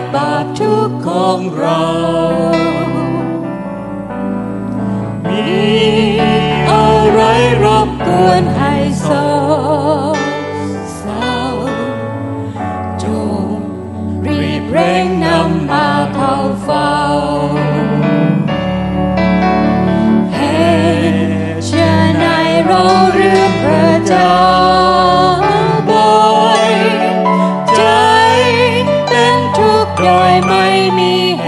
กบาปทุกของเรา มีอะไรรบกวนให้โศกเศร้าจงรีบเร่งนำมาเข้าเฝ้าให้เชื่อในเราเรือพระเจ้า ทุกข์โดยไม่มีเห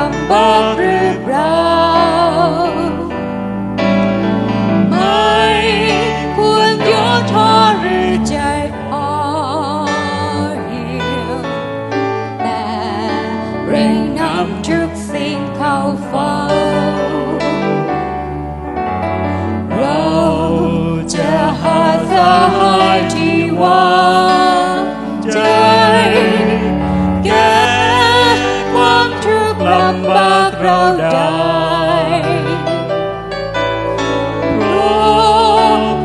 ร้อนลำบากหรือเปล่า ไม่ควรย่อท้อหรือใจอ่อนเหี่ยวแต่เร่งนำทุกสิ่งเข้าเฝ้าากเราได้เพราะพ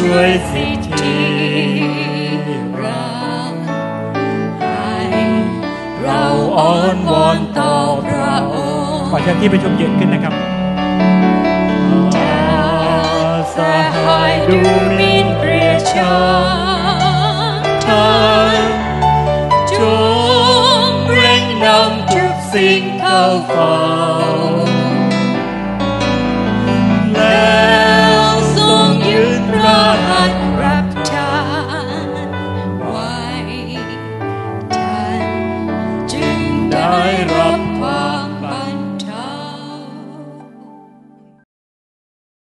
ช่วยสิทธิรักให้เราอ้อนวอนต่อพระองค์ขอเชิญที่ประชุมยืนขึ้นนะครับสหายดูหมินเปรียชาทานจงเร่งนำทุกสิ่งเข้าเฝ้า light